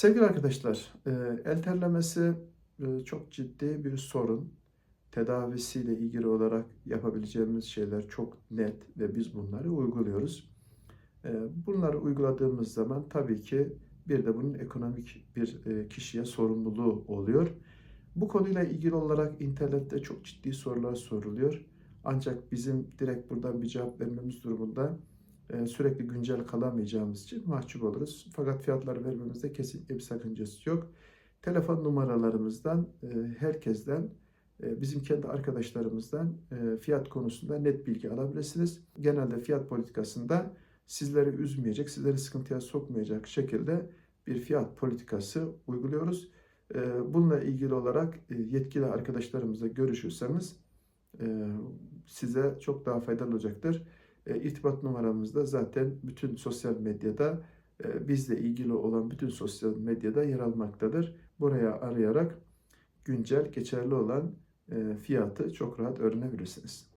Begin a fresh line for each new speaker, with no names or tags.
Sevgili arkadaşlar, e, el terlemesi e, çok ciddi bir sorun. Tedavisiyle ilgili olarak yapabileceğimiz şeyler çok net ve biz bunları uyguluyoruz. E, Bunları uyguladığımız zaman tabii ki bir de bunun ekonomik bir kişiye sorumluluğu oluyor. Bu konuyla ilgili olarak internette çok ciddi sorular soruluyor. Ancak bizim direkt buradan bir cevap vermemiz durumunda sürekli güncel kalamayacağımız için mahcup oluruz. Fakat fiyatları vermemizde kesinlikle bir sakıncası yok. Telefon numaralarımızdan, e, herkesten, e, bizim kendi arkadaşlarımızdan e, fiyat konusunda net bilgi alabilirsiniz. Genelde fiyat politikasında sizleri üzmeyecek, sizleri sıkıntıya sokmayacak şekilde bir fiyat politikası uyguluyoruz. Bununla ilgili olarak yetkili arkadaşlarımızla görüşürseniz size çok daha faydalı olacaktır. E, İrtibat numaramız da zaten bütün sosyal medyada e, bizle ilgili olan bütün sosyal medyada yer almaktadır. Buraya arayarak güncel, geçerli olan e, fiyatı çok rahat öğrenebilirsiniz.